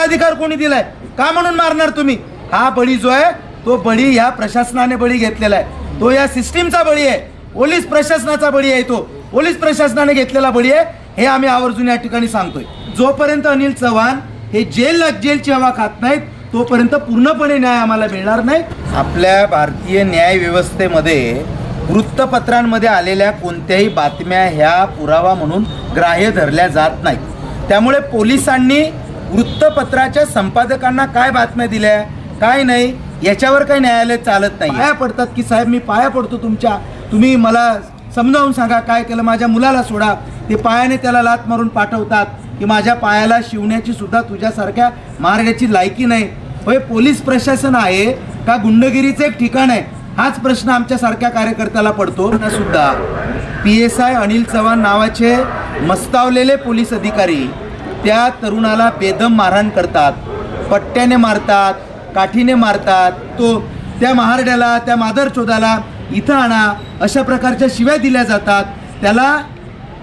अधिकार कोणी दिलाय? का म्हणून मारणार तुम्ही? हा बळी जो आहे तो बळी ह्या प्रशासनाने बळी घेतलेला आहे. तो या सिस्टीमचा बळी आहे. पोलीस प्रशासनाचा बळी आहे तो. पोलीस प्रशासनाने घेतलेला बळी आहे हे आम्ही आवर्जून या ठिकाणी सांगतोय. जोपर्यंत अनिल चव्हाण हे जेल जेलची हवा खात नाहीत तोपर्यंत पूर्णपणे न्याय आम्हाला मिळणार नाही. आपल्या भारतीय न्याय व्यवस्थेमध्ये वृत्तपत्रांमध्ये आलेल्या कोणत्याही बातम्या ह्या पुरावा म्हणून ग्राह्य धरल्या जात नाहीत. त्यामुळे पोलिसांनी वृत्तपत्राच्या संपादकांना काय बातम्या दिल्या काय नाही याच्यावर काही न्यायालय चालत नाही पाया पडतात की साहेब मी पाया पडतो तुमच्या. तुम्ही मला समजावून सांगा काय केलं माझ्या मुलाला सोडा. ते पायाने त्याला लात मारून पाठवतात की माझ्या पायाला शिवण्याची सुद्धा तुझ्यासारख्या मार्गाची लायकी नाही. होय पोलीस प्रशासन आहे का? गुंडगिरीचं एक ठिकाण आहे. हाच प्रश्न आमच्यासारख्या कार्यकर्त्याला पडतो. ना सुद्धा. P S I Anil Chavan नावाचे मस्तावलेले पोलीस अधिकारी. त्या तरुणाला बेदम मारहाण करतात. पट्ट्याने मारतात काठीने मारतात. तो त्या महारड्याला त्या मादरचोदाला इथं आणा अशा प्रकारच्या शिव्या दिल्या जातात. त्याला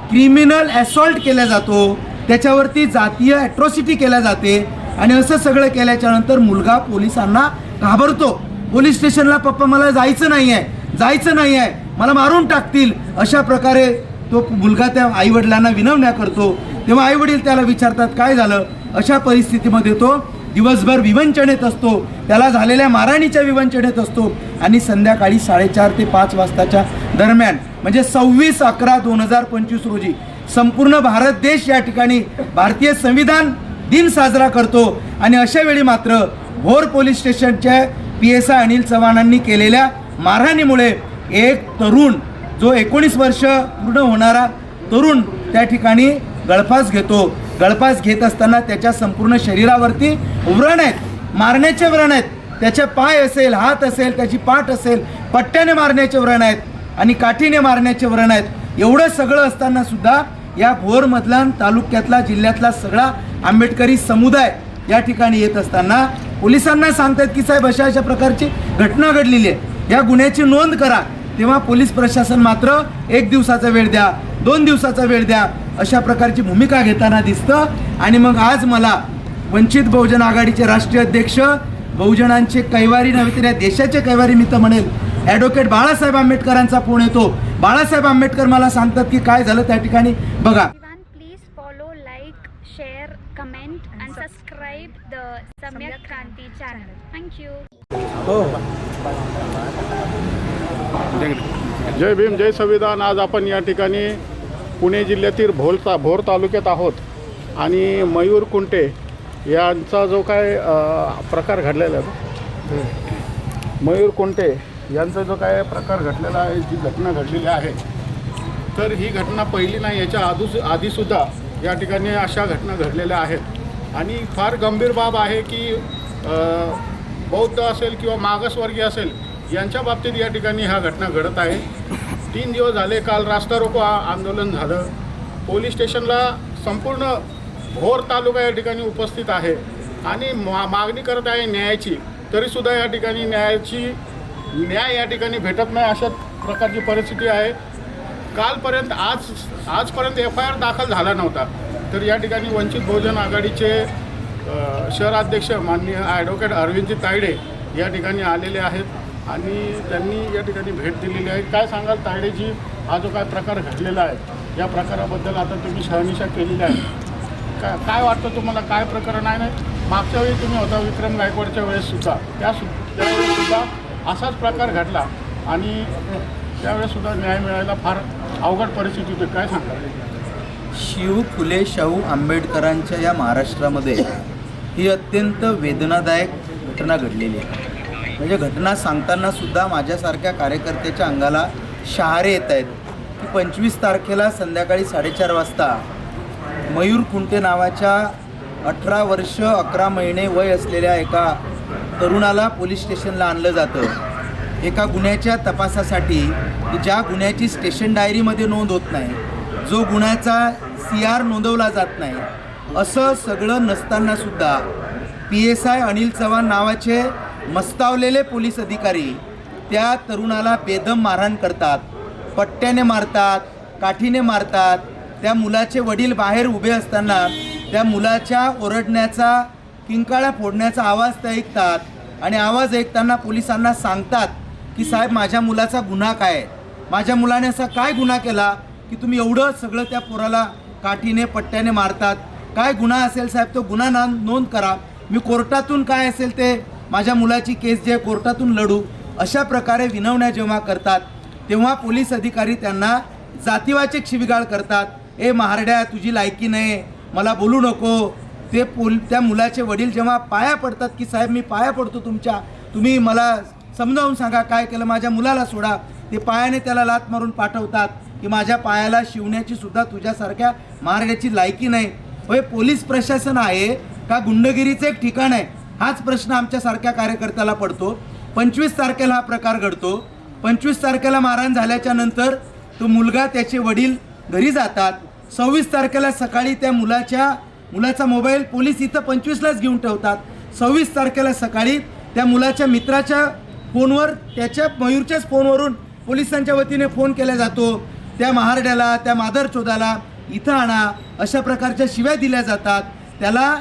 क्रिमिनल ॲसॉल्ट केला जातो. त्याच्यावरती जातीय ॲट्रॉसिटी केल्या जाते. आणि असं सगळं केल्याच्यानंतर मुलगा पोलिसांना घाबरतो. पोलीस स्टेशनला पप्पा मला जायचं नाही आहे जायचं नाही आहे मला मारून टाकतील. अशा प्रकारे तो मुलगा त्या आईवडिलांना विनवण्या करतो. तेव्हा आईवडील त्याला विचारतात काय झालं? अशा परिस्थितीमध्ये तो दिवसभर विवंचनेत असतो. त्याला झालेल्या मारहाणीच्या विवंचनेत असतो आणि संध्याकाळी साडेचार ते पाच वाजताच्या दरम्यान म्हणजे सव्वीस अकरा दोन हजार पंचवीस रोजी संपूर्ण भारत देश या ठिकाणी भारतीय संविधान दिन साजरा करतो. आणि अशा वेळी मात्र भोर पोलीस स्टेशनच्या पी एस आय अनिल चव्हाणांनी केलेल्या मारहाणीमुळे एक तरुण जो एकोणीस वर्ष पूर्ण होणारा तरुण त्या ठिकाणी गळफास घेतो. गळफास घेत असताना त्याच्या संपूर्ण शरीरावरती व्रण आहेत. मारण्याचे व्रण आहेत. त्याचे पाय असेल हात असेल त्याची पाठ असेल पट्ट्याने मारण्याचे व्रण आहेत आणि काठीने मारण्याचे व्रण आहेत. एवढं सगळं असताना सुद्धा या भोरमधला तालुक्यातला जिल्ह्यातला सगळा आंबेडकरी समुदाय या ठिकाणी येत असताना पोलिसांना सांगतात की साहेब अशा अशा प्रकारची घटना घडलेली आहे. या गुन्ह्याची नोंद करा. तेव्हा पोलीस प्रशासन मात्र एक दिवसाचा वेळ द्या दोन दिवसाचा वेळ द्या अशा प्रकारची भूमिका घेताना दिसतं. आणि मग आज मला वंचित बहुजन आघाडीचे राष्ट्रीय अध्यक्ष बहुजनांचे कैवारी नव्हे तर या देशाचे कैवारी मी तर म्हणेल ॲडव्होकेट बाळासाहेब आंबेडकरांचा फोन येतो. बाळासाहेब आंबेडकर मला सांगतात की काय झालं त्या ठिकाणी? बघा. Like, share, comment, and subscribe the Samyak Kranti channel. Thank you. हो. जय भीम जय संविधान. आज आपण या ठिकाणी पुणे जिल्ह्यातील भोलता भोर तालुक्यात आहोत. आणि मयूर कुंटे यांचा जो काय प्रकार घडलेला आहे मयूर कुंटे यांचा जो काय प्रकार घडलेला आहे जी घटना घडलेली आहे तर ही घटना पहिली नाही याच्या आधूस आधीसुद्धा या ठिकाणी अशा घटना घडलेल्या आहेत. आणि फार गंभीर बाब आहे की बौद्ध असेल किंवा मागासवर्गीय असेल यांच्या बाबतीत या ठिकाणी ह्या घटना घडत आहे. तीन दिवस झाले काल रास्ता रोको आंदोलन झालं. पोलीस स्टेशनला संपूर्ण भोर तालुका या ठिकाणी उपस्थित आहे. आणि मा मागणी करत आहे न्यायाची. तरीसुद्धा या ठिकाणी न्यायाची न्याय या ठिकाणी भेटत नाही अशा प्रकारची परिस्थिती आहे. कालपर्यंत आज आजपर्यंत एफ आय आर दाखल झाला नव्हता. तर या ठिकाणी वंचित बहुजन आघाडीचे शहराध्यक्ष माननीय ॲडव्होकेट अरविंदजी तायडे या ठिकाणी आलेले आहेत. आणि त्यांनी या ठिकाणी भेट दिलेली आहे. काय सांगाल तायडेजी हा जो काय प्रकार घडलेला आहे या प्रकाराबद्दल आता तुम्ही शहानिशा केलेली आहे. काय काय वाटतं तुम्हाला काय प्रकरण आहे? नाही मागच्या वेळी तुम्ही होता विक्रम गायकवाडच्या वेळेससुद्धा त्या सु त्यावेळेससुद्धा असाच प्रकार घडला आणि त्यावेळेससुद्धा न्याय मिळायला फार अवघड परिस्थिती होती. काय सांगाल? शिव फुले शाहू आंबेडकरांच्या या महाराष्ट्रामध्ये ही अत्यंत वेदनादायक घटना घडलेली आहे. म्हणजे घटना सांगताना सुद्धा माझ्यासारख्या कार्यकर्त्याच्या अंगाला शहारे येत आहेत. की पंचवीस तारखेला संध्याकाळी साडेचार वाजता मयूर खुंटे नावाच्या अठरा वर्ष अकरा महिने वय असलेल्या एका तरुणाला पोलीस स्टेशनला आणलं जातं. एका गुन्ह्याच्या तपासासाठी ज्या गुन्ह्याची स्टेशन डायरीमध्ये नोंद होत नाही जो गुन्ह्याचा सी आर नोंदवला जात नाही असं सगळं नसतानासुद्धा P S I Anil Chavan नावाचे मस्तावलेले पोलीस अधिकारी त्या तरुणाला बेदम मारहाण करतात. पट्ट्याने मारतात काठीने मारतात. त्या मुलाचे वडील बाहेर उभे असताना त्या मुलाच्या ओरडण्याचा किंकाळ्या फोडण्याचा आवाज ते ऐकतात आणि आवाज ऐकताना पोलिसांना सांगतात की साहेब माझ्या मुलाचा गुन्हा काय आहे? माझ्या मुलाने असा काय गुन्हा केला की तुम्ही एवढं सगळं त्या पोराला काठीने पट्ट्याने मारतात? काय गुन्हा असेल साहेब? तो गुन्हा ना नोंद करा. मी कोर्टातून काय असेल ते माझ्या मुलाची केस जे कोर्टातून लढू अशा प्रकारे विनवण्या जेव्हा करतात तेव्हा पोलीस अधिकारी त्यांना जातीवाचक शिविगाळ करतात. ए महारड्या तुझी लायकी नाही मला बोलू नको. ते पोल त्या मुलाचे वडील जेव्हा पाया पडतात की साहेब मी पाया पडतो तुमच्या. तुम्ही मला समजावून सांगा काय केलं? माझ्या मुलाला सोडा. ते पायाने त्याला लात मारून पाठवतात की माझ्या पायाला शिवण्याची सुद्धा तुझ्यासारख्या महाराजाची लायकी नाही. होय पोलीस प्रशासन आहे का? गुंडगिरीचं एक ठिकाण आहे. हाच प्रश्न आमच्यासारख्या कार्यकर्त्याला पडतो. पंचवीस तारखेला हा प्रकार घडतो. पंचवीस तारखेला मारहाण झाल्याच्यानंतर तो मुलगा त्याचे वडील घरी जातात. सव्वीस तारखेला सकाळी त्या मुलाच्या मुलाचा मोबाईल पोलीस इथं पंचवीसलाच घेऊन ठेवतात. सव्वीस तारखेला सकाळी त्या मुलाच्या मित्राच्या फोनवर त्याच्या मयूरच्याच फोनवरून पोलिसांच्या वतीने फोन केला जातो. त्या महारड्याला त्या मादर चोदाला इथं आणा अशा प्रकारच्या शिव्या दिल्या जातात. त्याला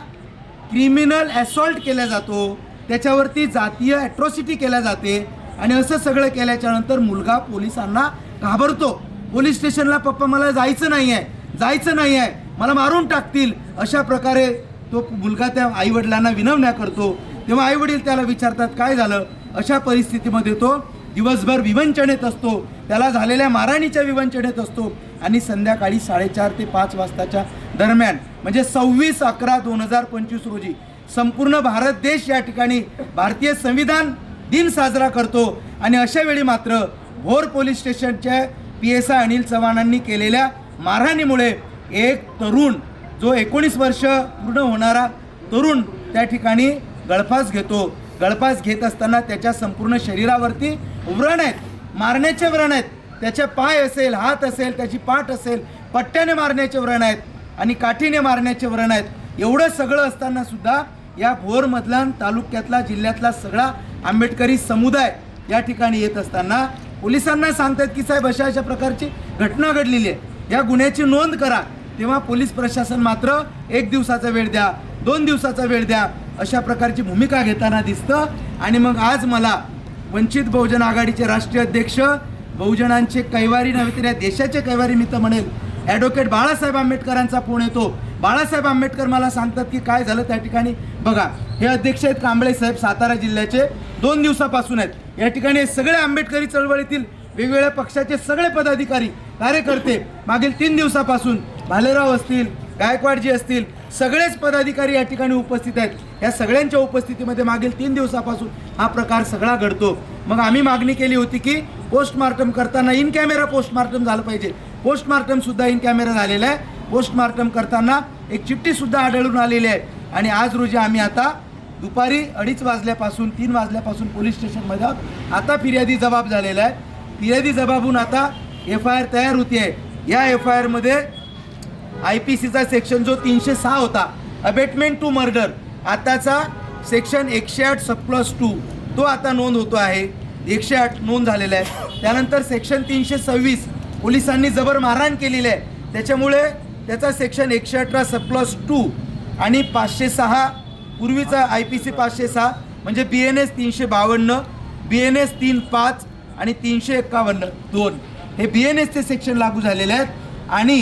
क्रिमिनल ॲसॉल्ट केला जातो. त्याच्यावरती जातीय ॲट्रॉसिटी केल्या जाते. आणि असं सगळं केल्याच्यानंतर मुलगा पोलिसांना घाबरतो. पोलीस स्टेशनला पप्पा मला जायचं नाही आहे जायचं नाही आहे मला मारून टाकतील. अशा प्रकारे तो मुलगा त्या आईवडिलांना विनवण्या करतो. तेव्हा आईवडील त्याला विचारतात काय झालं? अशा परिस्थितीमध्ये तो दिवसभर विवंचनेत असतो. त्याला झालेल्या मारहाणीच्या विवंचनेत असतो. आणि संध्याकाळी साडेचार ते पाच वाजताच्या दरम्यान म्हणजे सव्वीस अकरा दोन हजार पंचवीस रोजी संपूर्ण भारत देश या ठिकाणी भारतीय संविधान दिन साजरा करतो. आणि अशा वेळी मात्र भोर पोलीस स्टेशनच्या पी एस आय अनिल चव्हाणांनी केलेल्या मारहाणीमुळे एक तरुण जो एकोणीस वर्ष पूर्ण होणारा तरुण त्या ठिकाणी गळफास घेतो. गळफास घेत असताना त्याच्या संपूर्ण शरीरावरती व्रण आहेत. मारण्याचे व्रण आहेत. त्याचे पाय असेल हात असेल त्याची पाठ असेल पट्ट्याने मारण्याचे व्रण आहेत आणि काठीने मारण्याचे व्रण आहेत. एवढं सगळं असताना सुद्धा या भोरमधला तालुक्यातला जिल्ह्यातला सगळा आंबेडकरी समुदाय या ठिकाणी येत असताना पोलिसांना सांगतात की साहेब अशा अशा प्रकारची घटना घडलेली आहे. या गुन्ह्याची नोंद करा. तेव्हा पोलीस प्रशासन मात्र एक दिवसाचा वेळ द्या दोन दिवसाचा वेळ द्या. अशा प्रकारची भूमिका घेताना दिसतं. आणि मग आज मला वंचित बहुजन आघाडीचे राष्ट्रीय अध्यक्ष बहुजनांचे कैवारी नव्हे तर या देशाचे कैवारी मी तर म्हणेल. ॲडव्होकेट बाळासाहेब आंबेडकरांचा फोन येतो. बाळासाहेब आंबेडकर मला सांगतात की काय झालं त्या ठिकाणी? बघा हे अध्यक्ष आहेत कांबळे साहेब सातारा जिल्ह्याचे. दोन दिवसापासून आहेत. या ठिकाणी हे सगळे आंबेडकरी चळवळीतील वेगवेगळ्या पक्षाचे सगळे पदाधिकारी कार्यकर्ते मागील तीन दिवसापासून भालेराव असतील गायकवाडजी असतील सगळेच पदाधिकारी या ठिकाणी उपस्थित आहेत. या सगळ्यांच्या उपस्थितीमध्ये मागील तीन दिवसापासून हा प्रकार सगळा घडतो. मग आम्ही मागणी केली होती की पोस्टमार्टम करताना इन कॅमेरा पोस्टमार्टम झालं पाहिजे. पोस्टमार्टमसुद्धा इन कॅमेरा झालेला आहे. पोस्टमार्टम करताना एक चिठ्ठीसुद्धा आढळून आलेली आहे. आणि आज रोजी आम्ही आता दुपारी अडीच वाजल्यापासून तीन वाजल्यापासून पोलीस स्टेशनमध्ये आहोत. आता फिर्यादी जबाब झालेला आहे. फिर्यादी जबाबून आता एफ आय आर तयार होती आहे. या एफ आय आरमध्ये आय पी सीचा सेक्शन जो तीनशे सहा होता अबेटमेंट टू मर्डर आताचा सेक्शन एकशे आठ सब टू तो आता नोंद होतो आहे. एकशे आठ नोंद झालेला आहे त्यानंतर सेक्शन तीनशे सव्वीस पोलिसांनी जबर मारहाण केलेली आहे. त्याच्यामुळे त्याचा सेक्शन एकशे अठरा सप्लस प्लस टू आणि पाचशे सहा पूर्वीचा आय पी सी पाचशे सहा म्हणजे बी एन एस तीनशे बावन्न बी एन एस तीन पाच आणि तीनशे एक्कावन्न दोन. हे बी एन एसचे सेक्शन लागू झालेले आहेत. आणि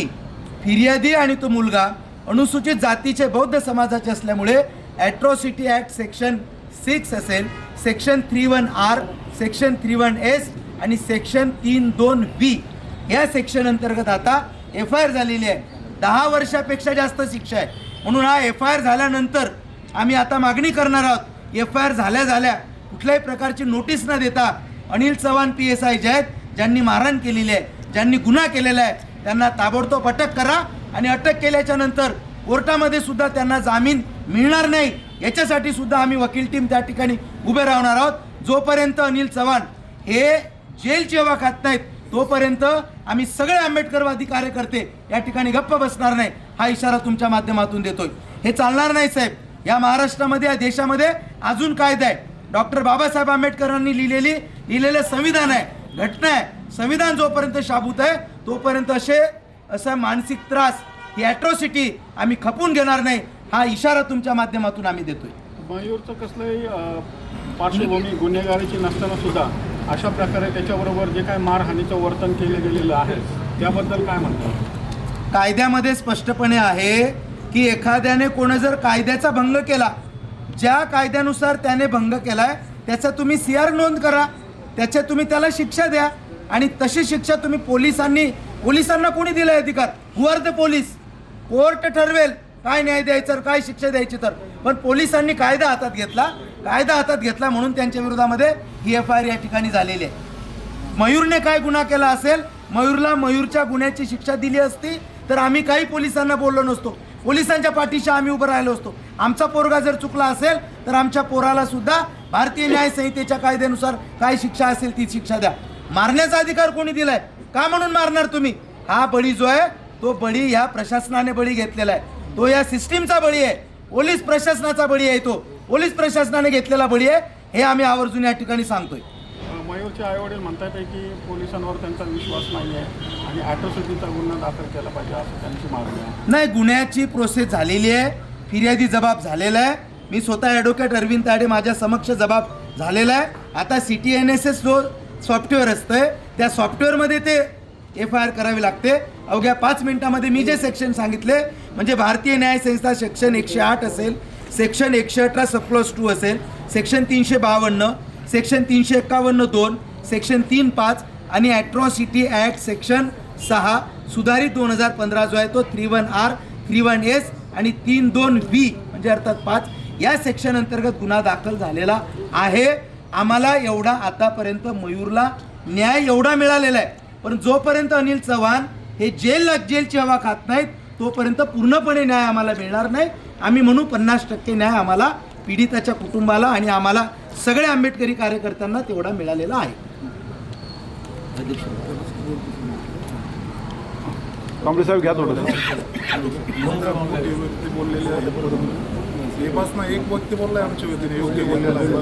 फिर्यादी आणि तो मुलगा अनुसूचित जातीचे बौद्ध समाजाचे असल्यामुळे ॲट्रॉसिटी ॲक्ट सेक्शन सिक्स असेल. Section three one R section three one S आणि सेक्शन तीन दोन बी या सेक्शन अंतर्गत आता एफ आय आर झालेली आहे. दहा वर्षापेक्षा जास्त शिक्षा आहे. म्हणून हा एफ आय आर झाल्यानंतर आम्ही आता मागणी करणार आहोत. एफ आय आर झाल्या झाल्या कुठल्याही प्रकारची नोटीस न देता Anil Chavan P S I जे आहेत ज्यांनी मारहाण केलेली आहे ज्यांनी गुन्हा केलेला आहे त्यांना ताबडतोब अटक करा आणि अटक केल्याच्यानंतर कोर्टामध्ये सुद्धा त्यांना जामीन मिळणार नाही. याच्यासाठी सुद्धा आम्ही वकील टीम त्या ठिकाणी उभे राहणार आहोत. जोपर्यंत अनिल चव्हाण हे जेल जेव्हा खात नाहीत तोपर्यंत आम्ही सगळे आंबेडकरवादी कार्यकर्ते या ठिकाणी गप्प बसणार नाही. हा इशारा तुमच्या माध्यमातून देतोय. हे चालणार नाही साहेब. या महाराष्ट्रामध्ये या देशामध्ये अजून कायदा आहे. डॉक्टर बाबासाहेब आंबेडकरांनी लिहिलेली लिहिलेलं संविधान आहे. घटना आहे. संविधान जोपर्यंत शाबूत आहे तोपर्यंत असे असा मानसिक त्रास ही ॲट्रॉसिटी आम्ही खपून घेणार नाही. हा इशारा तुमच्या माध्यमातून आम्ही देतोय. मयूरचं कसलंही पार्श्वभूमी गुन्हेगारीची नसताना सुद्धा अशा प्रकारे त्याच्याबरोबर जे काय मारहाणीचं वर्तन केलं गेलेलं आहे त्याबद्दल काय म्हणतात? कायद्यामध्ये स्पष्टपणे आहे की एखाद्याने कोण जर कायद्याचा भंग केला ज्या कायद्यानुसार त्याने भंग केलाय त्याचा तुम्ही सी आर नोंद करा त्याच्या तुम्ही त्याला शिक्षा द्या आणि तशी शिक्षा तुम्ही पोलिसांनी पोलिसांना कोणी दिलाय अधिकार? हुआर द पोलीस कोर्ट ठरवेल काय न्याय द्यायचं काय शिक्षा द्यायची तर. पण पोलिसांनी कायदा हातात घेतला कायदा हातात घेतला म्हणून त्यांच्या विरोधामध्ये ही एफ आय आर या ठिकाणी झालेली आहे. मयूरने काय गुन्हा केला असेल मयूरला मयूरच्या गुन्ह्याची शिक्षा दिली असती तर आम्ही काही पोलिसांना बोललो नसतो. पोलिसांच्या पाठीशी आम्ही उभं राहिलो असतो. आमचा पोरगा जर चुकला असेल तर आमच्या पोराला सुद्धा भारतीय न्याय संहितेच्या कायद्यानुसार काय शिक्षा असेल ती शिक्षा द्या. मारण्याचा अधिकार कोणी दिलाय? का म्हणून मारणार तुम्ही? हा बळी जो आहे तो बळी ह्या प्रशासनाने बळी घेतलेला आहे. तो या सिस्टीमचा बळी आहे. पोलीस प्रशासनाचा बळी आहे तो. पोलीस प्रशासनाने घेतलेला बळी आहे. हे आम्ही आवर्जून या ठिकाणी सांगतोय. मयूरचे आईवडील की पोलिसांवर त्यांचा विश्वास नाही आहे आणि ॲट्रोसिटीचा गुन्हा दाखल केला पाहिजे असं त्यांची मागणी आहे. नाही गुन्ह्याची प्रोसेस झालेली आहे. फिर्यादी जबाब झालेला आहे. मी स्वतः ॲडव्होकेट अरविंद ताडे माझ्या समक्ष जबाब झालेला आहे. आता C T N S S जो सॉफ्टवेअर असतं त्या सॉफ्टवेअरमध्ये ते एफ आय आर करावी लागते. अवघ्या पाच मिनिटामध्ये मी जे सेक्शन सांगितले म्हणजे भारतीय न्याय संहिता सेक्शन एकशे आठ असेल सेक्शन एकशे अठरा सबक्लॉज टू असेल. सेक्शन तीनशे बावन्न सेक्शन तीनशे एक्कावन्न दोन सेक्शन तीन पाच आणि ॲट्रॉसिटी ॲक्ट सेक्शन सहा सुधारित दोन हजार पंधरा जो आहे तो three one R three one S आणि तीन दोन व्ही म्हणजे अर्थात पाच या सेक्शन अंतर्गत गुन्हा दाखल झालेला आहे. आम्हाला एवढा आतापर्यंत मयूरला न्याय एवढा मिळालेला आहे. पण जोपर्यंत अनिल चव्हाण हे जेल जेलची हवा खात नाहीत तोपर्यंत पूर्णपणे न्याय आम्हाला मिळणार नाही. आम्ही म्हणू पन्नास टक्के न्याय आम्हाला पीडिताच्या कुटुंबाला आणि आम्हाला सगळ्या आंबेडकरी कार्यकर्त्यांना तेवढा मिळालेला आहे. कांबळे साहेब घ्या थोडं. एपासनं एक व्यक्ती बोललाय आमच्या वतीने योग्य बोललेला आहे.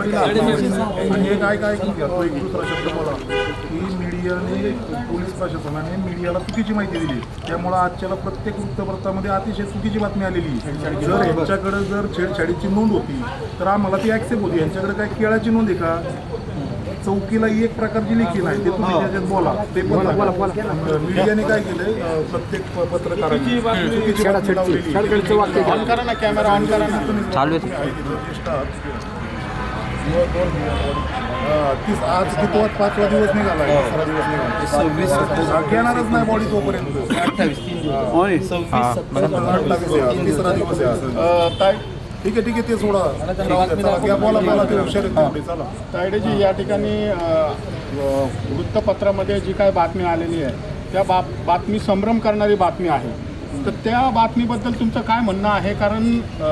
हे काय काय घ्या तो एक दुसरा शब्द बोला की मीडियाने पोलीस प्रशासनाने मीडियाला चुकीची माहिती दिली त्यामुळे आजच्याला प्रत्येक वृत्तपत्रामध्ये अतिशय चुकीची बातमी आलेली जर यांच्याकडे जर छेडछाडीची नोंद होती तर आम्हाला ती ऍक्सेप्ट होती यांच्याकडे काय केळाची नोंद आहे का चौकीला एक प्रकारची लेखी नाही ते तुम्ही त्याच्यात बोला. ते पण बोला मीडियाने काय केलंय अं, प्रत्येक प- पत्रकारांनी चुकीची बातमी लावलेली. ऑन करा ना कॅमेरा ऑन करा ना. चालू तीस आज कितवा पाचवा दिवस निघाला दुसरा दिवस निघाला घेणारच नाही बॉडी तोपर्यंत. अठ्ठावीस आहे, तिसरा दिवस आहे आज. अ, ताई ठीक आहे ठीक आहे ते सोडा. बोला बोला ते हुशार आहेत तेवढे, चला. तायडेजी या ठिकाणी अ, अ, वृत्तपत्रामध्ये जी काय बातमी आलेली आहे त्या बाब बातमी संभ्रम करणारी बातमी आहे. तर त्या बातमीबद्दल तुमचं काय म्हणणं आहे? कारण अ,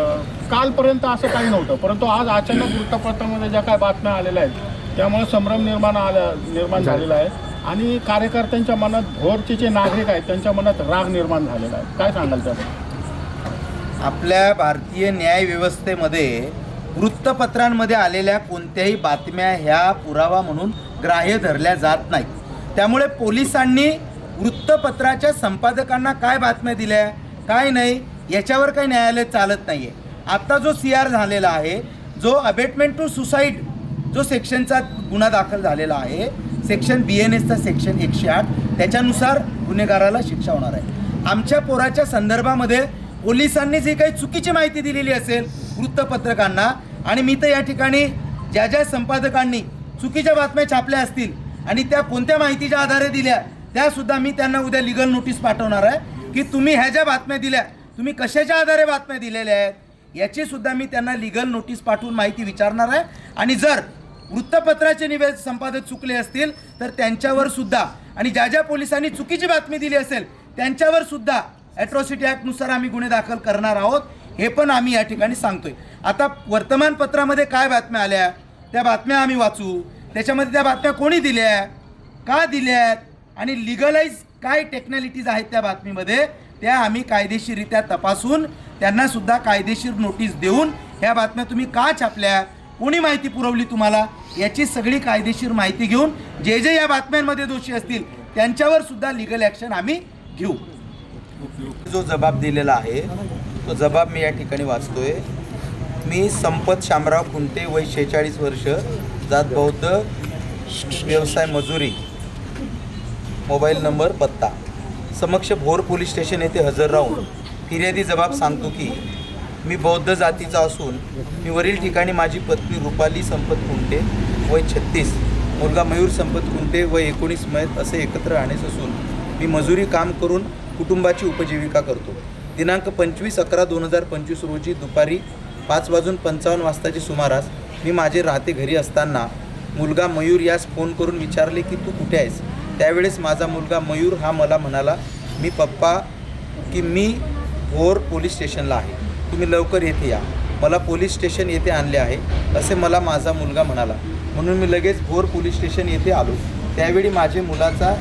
कालपर्यंत असं काही नव्हतं. परंतु आज अचानक वृत्तपत्रामध्ये ज्या काय बातम्या आलेल्या आहेत त्यामुळे संभ्रम निर्माण आलं निर्माण झालेला आहे. आणि कार्यकर्त्यांच्या मनात भोरचे जे नागरिक आहेत त्यांच्या मनात राग निर्माण झालेला आहे. काय सांगाल त्याबद्दल? आपल्या भारतीय न्याय व्यवस्थेमध्ये वृत्तपत्रांमध्ये आलेल्या कोणत्याही बातम्या ह्या पुरावा म्हणून ग्राह्य धरल्या जात नाहीत. त्यामुळे पोलिसांनी वृत्तपत्राच्या संपादकांना काय बातम्या दिल्या काय नाही याच्यावर काही न्यायालय चालत नाही आहे आत्ता जो सी आर झालेला आहे जो अबेटमेंट टू सुसाईड जो सेक्शनचा गुन्हा दाखल झालेला आहे सेक्शन बी एन एसचा सेक्शन एकशे आठ त्याच्यानुसार गुन्हेगाराला शिक्षा होणार आहे. आमच्या पोराच्या संदर्भामध्ये पोलिसांनी जी काही चुकीची माहिती दिलेली असेल वृत्तपत्रकांना. आणि मी तर या ठिकाणी ज्या ज्या संपादकांनी चुकीच्या बातम्या छापल्या असतील आणि त्या कोणत्या माहितीच्या आधारे दिल्या त्यासुद्धा मी त्यांना उद्या लिगल नोटीस पाठवणार आहे की तुम्ही ह्या ज्या बातम्या दिल्या तुम्ही कशाच्या आधारे बातम्या दिलेल्या आहेत याची सुद्धा मी त्यांना लिगल नोटीस पाठवून माहिती विचारणार आहे. आणि जर वृत्तपत्राचे निवेद संपादक चुकले असतील तर त्यांच्यावर सुद्धा आणि ज्या ज्या पोलिसांनी चुकीची बातमी दिली असेल त्यांच्यावर सुद्धा ॲट्रॉसिटी ॲक्टनुसार आम्ही गुन्हे दाखल करणार आहोत हे पण आम्ही या ठिकाणी सांगतोय. आता वर्तमानपत्रामध्ये काय बातम्या आल्या? त्या बातम्या आम्ही वाचू. त्याच्यामध्ये त्या बातम्या कोणी दिल्या? का दिल्यात? आणि लिगलाइज काय टेक्नॅलिटीज आहेत त्या बातमीमध्ये त्या आम्ही कायदेशीररित्या तपासून त्यांना सुद्धा कायदेशीर नोटीस देऊन ह्या बातम्या तुम्ही का छापल्या? कोणी माहिती पुरवली तुम्हाला? याची सगळी कायदेशीर माहिती घेऊन जे जे या बातम्यांमध्ये दोषी असतील त्यांच्यावर सुद्धा लिगल ॲक्शन आम्ही घेऊ. जो जबाब दिलेला आहे तो जबाब मी या ठिकाणी वाचतोय. मी संपत शामराव खुंटे वय शेहेचाळीस वर्ष जात बौद्ध व्यवसाय मजुरी. मोबाईल नंबर पत्ता. समक्ष भोर पोलीस स्टेशन येथे हजर राहून फिर्यादी जबाब सांगतो की मी बौद्ध जातीचा असून मी वरील ठिकाणी माझी पत्नी रुपाली संपत कुंटे वय छत्तीस मुलगा मयूर संपत कुंटे वय एकोणीस मयत असे एकत्र राहण्यास असून मी मजुरी काम करून कुटुंबाची उपजीविका करतो. दिनांक पंचवीस अकरा दोन हजार पंचवीस रोजी दुपारी पाच वाजून पंचावन्न वाजताची सुमारास मी माझे राहते घरी असताना मुलगा मयूर यास फोन करून विचारले की तू कुठे आहेस? त्यावेळेस माझा मुलगा मयूर हा मला म्हणाला मी पप्पा की मी भोर पोलीस स्टेशनला आहे. तुम्ही लवकर येथे या. मला पोलीस स्टेशन येथे आणले आहे. असे मला माझा मुलगा म्हणाला. म्हणून मी लगेच भोर पोलीस स्टेशन येथे आलो. त्यावेळी माझे मुलाचा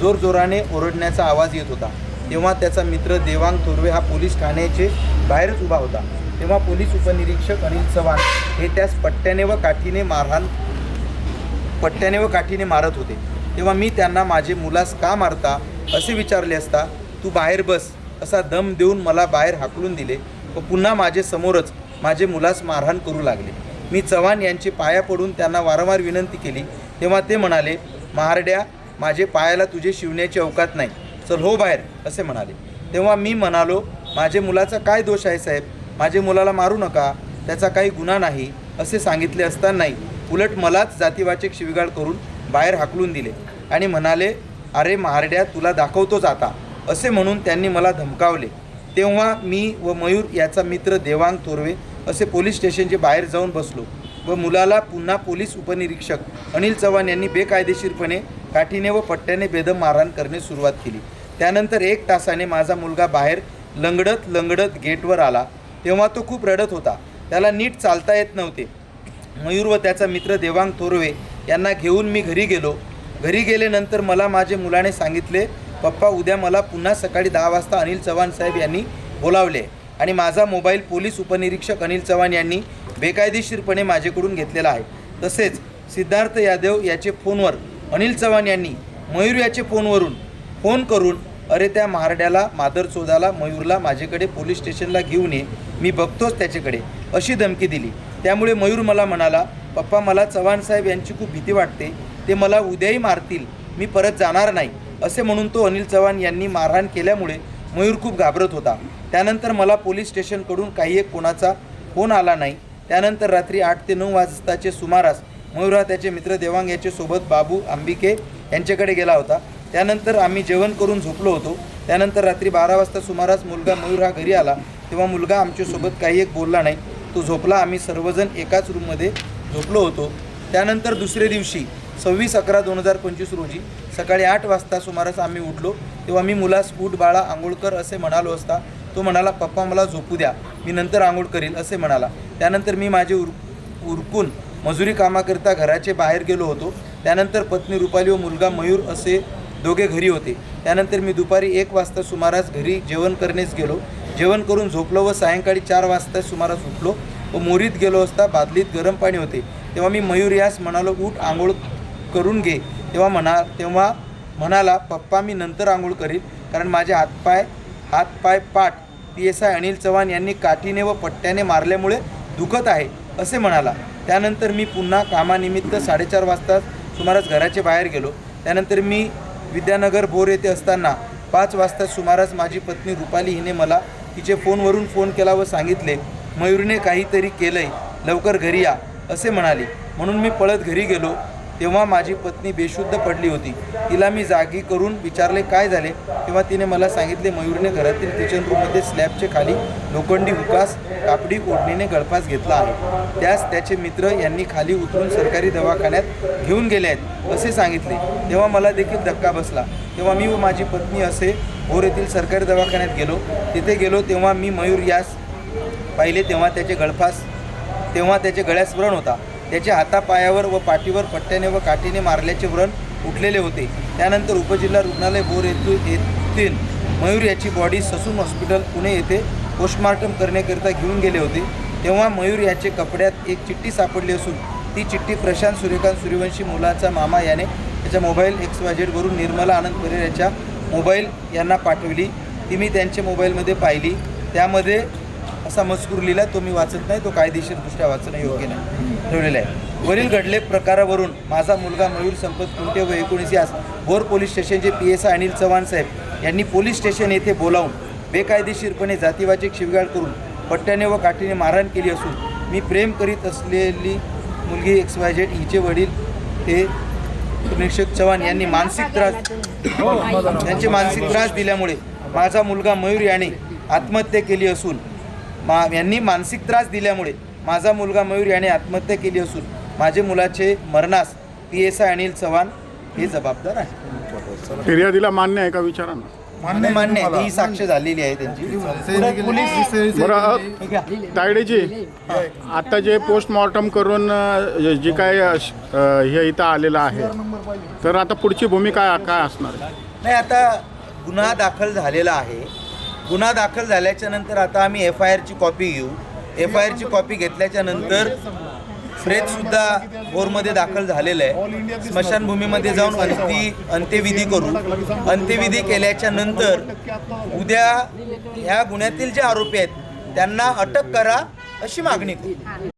जोरजोराने ओरडण्याचा आवाज येत होता. तेव्हा त्याचा मित्र देवांग थोरवे हा पोलीस ठाण्याचे बाहेरच उभा होता. तेव्हा पोलीस उपनिरीक्षक अनिल चव्हाण हे त्यास पट्ट्याने व काठीने मारहाण पट्ट्याने व काठीने मारत होते. तेव्हा मी त्यांना माझे मुलास का मारता असे विचारले असता तू बाहेर बस असा दम देऊन मला बाहेर हाकलून दिले व पुन्हा माझे समोरच माझे मुलास मारहाण करू लागले. मी चव्हाण यांचे पाया पडून त्यांना वारंवार विनंती केली. तेव्हा ते म्हणाले महारड्या माझे पायाला तुझे शिवण्याची अवकात नाही. चल हो बाहेर असे म्हणाले. तेव्हा मी म्हणालो माझे मुलाचा काय दोष आहे साहेब? माझे मुलाला मारू नका त्याचा काही गुन्हा नाही असे सांगितले असतानाही उलट मलाच जातीवाचक शिविगाळ करून बाहेर हाकलून दिले आणि म्हणाले अरे महारड्या तुला दाखवतोच आता असे म्हणून त्यांनी मला धमकावले. तेव्हा मी व मयूर याचा मित्र देवांग तोरवे असे पोलीस स्टेशनचे बाहेर जाऊन बसलो व मुलाला पुन्हा पोलीस उपनिरीक्षक अनिल चव्हाण यांनी बेकायदेशीरपणे काठीने व पट्ट्याने बेदम मारहाण करणे सुरुवात केली. त्यानंतर एक तासाने माझा मुलगा बाहेर लंगडत लंगडत गेटवर आला. तेव्हा तो खूप रडत होता. त्याला नीट चालता येत नव्हते. मयूर व त्याचा मित्र देवांग थोरवे यांना घेऊन मी घरी गेलो. घरी गेल्यानंतर मला माझे मुलाने सांगितले पप्पा उद्या मला पुन्हा सकाळी दहा वाजता अनिल चव्हाण साहेब यांनी बोलावले आणि माझा मोबाईल पोलीस उपनिरीक्षक अनिल चव्हाण यांनी बेकायदेशीरपणे माझ्याकडून घेतलेला आहे. तसेच सिद्धार्थ यादव याचे फोनवर अनिल चव्हाण यांनी मयूर याचे फोनवरून फोन करून अरे त्या महारड्याला मादरचोदाला मयूरला माझ्याकडे पोलीस स्टेशनला घेऊन ये. मी बघतोच त्याच्याकडे. अशी धमकी दिली. त्यामुळे मयूर मला म्हणाला पप्पा मला चव्हाण साहेब यांची खूप भीती वाटते. ते मला उद्याही मारतील. मी परत जाणार नाही. असे म्हणून तो अनिल चव्हाण यांनी मारहाण केल्यामुळे मयूर खूप घाबरत होता. त्यानंतर मला पोलीस स्टेशनकडून काही एक कोणाचा फोन आला नाही. त्यानंतर रात्री आठ ते नऊ वाजताचे सुमारास मयूर हा त्याचे मित्र देवांग याच्यासोबत बाबू आंबिके यांच्याकडे गेला होता. त्यानंतर आम्ही जेवण करून झोपलो होतो. त्यानंतर रात्री बारा वाजता सुमारास मुलगा मयूर हा घरी आला. तेव्हा मुलगा आमच्यासोबत काही एक बोलला नाही. तो झोपला. आम्ही सर्वजण एकाच रूममध्ये झोपलो होतो. त्यानंतर दुसऱ्या दिवशी सव्वीस अकरा दोन हजार पंचवीस रोजी सकाळी आठ वाजता सुमारास आम्ही उठलो. तेव्हा मी मुलास उठ बाळा आंघोळकर असे म्हणालो असता. तो म्हणाला पप्पा मला झोपू द्या. मी नंतर आंघोळ करील असे म्हणाला. त्यानंतर मी माझे उर उरकून मजुरी कामाकरिता घराचे बाहेर गेलो होतो. त्यानंतर पत्नी रुपाली व मुलगा मयूर असे दोघे घरी होते. त्यानंतर मी दुपारी एक वाजता सुमारास घरी जेवण करण्यास गेलो. जेवण करून झोपलो व सायंकाळी चार वाजता सुमारास उठलो व मोरीत गेलो असता बादलीत गरम पाणी होते. तेव्हा मी मयूर यास म्हणालो उठ आंघोळ करून घे. तेव्हा म्हणा तेव्हा म्हणाला पप्पा मी नंतर आंघोळ करील कारण माझे हातपाय हातपाय पाठ P S I Anil Chavan यांनी काठीने व पट्ट्याने मारल्यामुळे दुखत आहे असे म्हणाला. त्यानंतर मी पुन्हा कामानिमित्त साडेचार वाजता सुमारास घराचे बाहेर गेलो. त्यानंतर मी विद्यानगर बोर येथे असताना पाच वाजता सुमारास माझी पत्नी रुपाली हिने मला तिचे फोनवरून फोन केला व सांगितले मयूरने काहीतरी केलंय लवकर घरी या असे म्हणाली. म्हणून मी पळत घरी गेलो. तेव्हा माझी पत्नी बेशुद्ध पडली होती. तिला मी जागी करून विचारले काय झाले? तेव्हा तिने मला सांगितले मयूरने घरातील किचन रूममध्ये स्लॅबचे खाली लोखंडी हुकास कापडी ओढणीने गळफास घेतला आहे. त्यास त्याचे मित्र यांनी खाली उतरून सरकारी दवाखान्यात घेऊन गेले आहेत असे सांगितले. तेव्हा मला देखील धक्का बसला. तेव्हा मी व माझी पत्नी असे भोर येथील सरकारी दवाखान्यात गेलो. तिथे गेलो तेव्हा मी मयूर यास पाहिले तेव्हा त्याचे गळफास तेव्हा त्याच्या गळ्यास व्रण होता. त्याच्या हातापायावर व पाठीवर पट्ट्याने व काठीने मारल्याचे व्रण उठलेले होते. त्यानंतर उपजिल्हा रुग्णालय बोर येथू येथील मयूर याची बॉडी ससून हॉस्पिटल पुणे येथे पोस्टमार्टम करण्याकरिता घेऊन गेले होते. तेव्हा मयूर याचे कपड्यात एक चिठ्ठी सापडली असून ती चिठ्ठी प्रशांत सूर्यकांत सूर्यवंशी मुलाचा मामा याने त्याच्या मोबाईल एक्स वाजेडवरून निर्मला आनंद परेर याच्या मोबाईल यांना पाठवली. ती मी त्यांच्या मोबाईलमध्ये पाहिली. त्यामध्ये असा मजकूर लिहिला तो मी वाचत नाही तो कायदेशीरदृष्ट्या वाचणं योग्य नाही. ठेवलेला आहे. वरील घडले प्रकारावरून माझा मुलगा मयूर संपत कुंटे व एकोणीस यास भोर पोलीस स्टेशनचे P S I Anil Chavan साहेब यांनी पोलीस स्टेशन येथे बोलावून बेकायदेशीरपणे जातीवाचक शिवगाळ करून पट्ट्याने व काठीने मारहाण केली असून मी प्रेम करीत असलेली मुलगी एक्स वाय झेड हिचे वडील हे निरीक्षक चव्हाण यांनी मानसिक त्रास त्यांचे मानसिक त्रास दिल्यामुळे माझा मुलगा मयूर याने आत्महत्या केली असून मा यांनी मानसिक त्रास दिल्यामुळे माझा मुलगा मयूर याने आत्महत्या केली असून माझे मुलाचे मरणास P S I Anil Chavan हे जबाबदार आहे फिर्यादीला मान्य आहे का विचारा ना मान्य मान्य. आहे ही साक्ष झालेली आहे त्यांची. तायडेजी आता जे पोस्टमॉर्टम करून जी काय हे इथं आलेलं आहे तर आता पुढची भूमिका काय असणार नाही आता गुन्हा दाखल झालेला आहे. गुन्हा दाखल झाल्याच्यानंतर आता आम्ही एफ आय आरची कॉपी घेऊ. एफ आय आरची कॉपी घेतल्याच्या नंतर सुद्धा भोरमध्ये दाखल झालेलं आहे. स्मशानभूमीमध्ये जाऊन अंती अंत्यविधी करू. अंत्यविधी केल्याच्यानंतर उद्या ह्या गुन्ह्यातील जे आरोपी आहेत त्यांना अटक करा अशी मागणी करू.